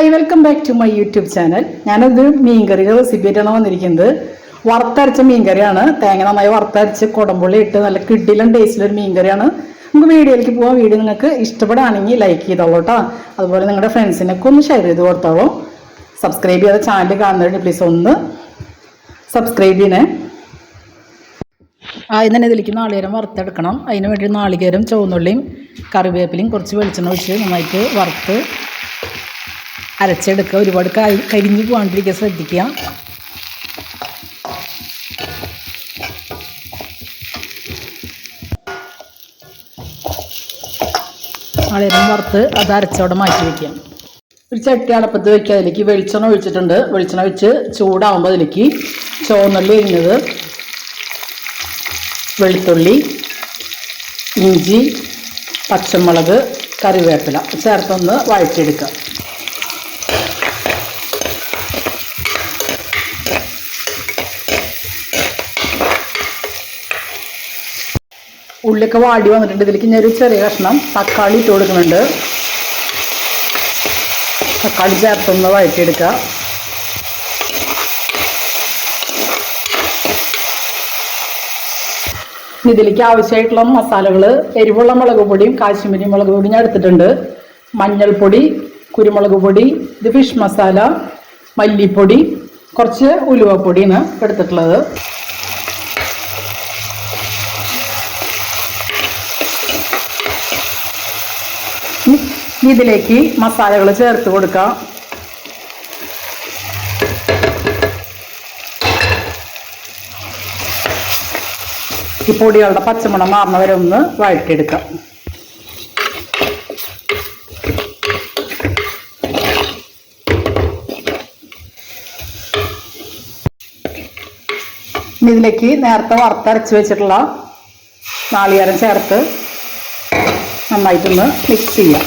Hi welcome back to my YouTube channel ഞാനത് മീൻകറിയുടെ recipe ആയിട്ടാണ് വന്നിരിക്കുന്നത്. വറുത്തരച്ച മീൻകറിയാണ്. തേങ്ങ നന്നായി വറുത്തരച്ച് കുടമ്പുള്ളി ഇട്ട് നല്ല കിഡിലും ടേസ്റ്റിലൊരു മീൻകറിയാണ്. നമുക്ക് വീഡിയോയിലേക്ക് പോകാം വീഡിയോ നിങ്ങൾക്ക് ഇഷ്ടപ്പെടുകയാണെങ്കിൽ ലൈക്ക് ചെയ്തോളൂ കേട്ടോ അതുപോലെ നിങ്ങളുടെ ഫ്രണ്ട്സിനൊക്കെ ഒന്ന് ഷെയർ ചെയ്ത് കൊടുത്തോളൂ. സബ്സ്ക്രൈബ് ചെയ്ത ചാനൽ കാണുന്നവരുടെ പ്ലീസ് ഒന്ന് സബ്സ്ക്രൈബ് ചെയ്യണേ. ആദ്യം തന്നെ ഇതിലേക്ക് നാളികേരം വറുത്തെടുക്കണം. അതിന് വേണ്ടി നാളികേരം ചുവന്നുള്ളിയും കറിവേപ്പിലയും കുറച്ച് വെളിച്ചെണ്ണ ഒഴിച്ച് നന്നായിട്ട് വറുത്ത് അരച്ചെടുക്കുക. ഒരുപാട് കരി- കരിഞ്ഞു പോകാണ്ടിരിക്കുക ശ്രദ്ധിക്കുക. നാളികേരം വറുത്ത് അത് അരച്ചവിടെ മാറ്റി വയ്ക്കാം ഒരു ചട്ടി അടപ്പത്ത് വെക്കുക. അതിലേക്ക് വെളിച്ചെണ്ണ ഒഴിച്ചിട്ടുണ്ട്. വെളിച്ചെണ്ണ ഒഴിച്ച് ചൂടാവുമ്പോൾ അതിലേക്ക് ചുവന്നുള്ളി അരിഞ്ഞത് വെളുത്തുള്ളി ഇഞ്ചി പച്ചമുളക് കറിവേപ്പില ചേർത്തൊന്ന് വഴറ്റിയെടുക്കുക. ഉള്ളിയൊക്കെ വാടി വന്നിട്ടുണ്ട്. ഇതിലേക്ക് ഞാൻ ഒരു ചെറിയ കഷ്ണം തക്കാളി ഇട്ട് കൊടുക്കുന്നുണ്ട്. തക്കാളി ചേർത്തൊന്ന് വഴറ്റിയെടുക്കുക. ഇതിലേക്ക് ആവശ്യമായിട്ടുള്ള മസാലകൾ എരിവുള്ള മുളക് പൊടിയും കാശ്മീരി മുളക് പൊടിയും ഞാൻ എടുത്തിട്ടുണ്ട്. മഞ്ഞൾപ്പൊടി കുരുമുളക് പൊടി ഇത് ഫിഷ് മസാല മല്ലിപ്പൊടി കുറച്ച് ഉലുവപ്പൊടിയാണ് എടുത്തിട്ടുള്ളത്. ഇതിലേക്ക് മസാലകൾ ചേർത്ത് കൊടുക്കാം. ഈ പൊടികളുടെ പച്ചമണം മാറുന്ന വരെ ഒന്ന് വഴറ്റിയെടുക്കാം. ഇതിലേക്ക് നേരത്തെ വറുത്തരച്ച് വെച്ചിട്ടുള്ള നാളികേരം ചേർത്ത് നന്നായിട്ടൊന്ന് മിക്സ് ചെയ്യാം.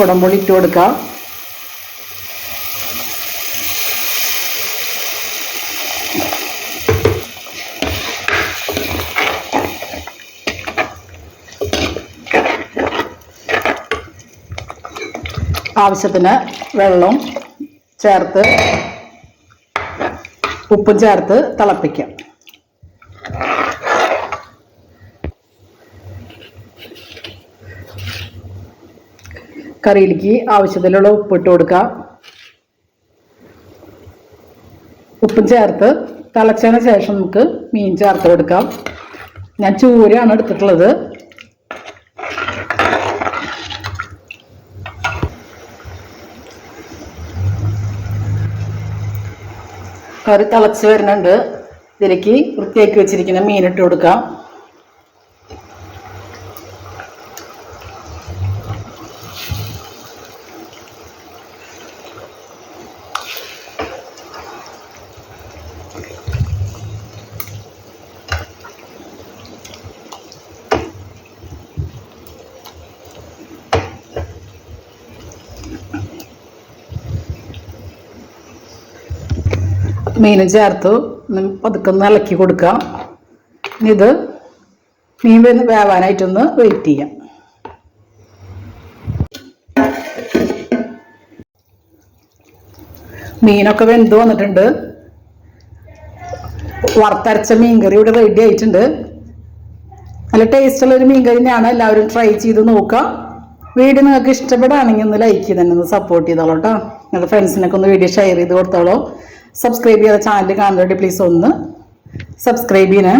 കുടംപൊളി ഇട്ട് കൊടുക്കാം. ആവശ്യത്തിന് വെള്ളം ചേർത്ത് ഉപ്പും ചേർത്ത് തിളപ്പിക്കാം. കറിയിലേക്ക് ആവശ്യത്തിലുള്ള ഉപ്പിട്ട് കൊടുക്കാം. ഉപ്പും ചേർത്ത് തിളച്ചതിന് ശേഷം നമുക്ക് മീൻ ചേർത്ത് കൊടുക്കാം. ഞാൻ ചൂരയാണ് എടുത്തിട്ടുള്ളത്. കറി തിളച്ച് വരുന്നുണ്ട്. ഇതിലേക്ക് വൃത്തിയാക്കി വെച്ചിരിക്കുന്ന മീനിട്ട് കൊടുക്കാം. മീനും ചേർത്ത്. പതുക്കെ ഒന്ന് ഇളക്കി കൊടുക്കാം. ഇത് മീൻ വരുന്ന വേവാനായിട്ടൊന്ന് വെയിറ്റ് ചെയ്യാം. മീനൊക്കെ വെന്ത് വന്നിട്ടുണ്ട്. വറുത്തരച്ച മീൻകറി ഇവിടെ റെഡി ആയിട്ടുണ്ട്. നല്ല ടേസ്റ്റുള്ള ഒരു മീൻകറി തന്നെയാണ്. എല്ലാവരും ട്രൈ ചെയ്ത് നോക്കുക. വീഡിയോ നിങ്ങൾക്ക് ഇഷ്ടപ്പെടുകയാണെങ്കിൽ ഒന്ന് ലൈക്ക് ചെയ്ത് തന്നെ ഒന്ന് സപ്പോർട്ട് ചെയ്തോളൂ കേട്ടോ. നിങ്ങളുടെ ഫ്രണ്ട്സിനൊക്കെ ഒന്ന് വീഡിയോ ഷെയർ ചെയ്ത് കൊടുത്തോളൂ. സബ്സ്ക്രൈബ് ചെയ്ത ചാനൽ കാണുന്നവരുടെ പ്ലീസ് ഒന്ന് സബ്സ്ക്രൈബ് ചെയ്യണേ.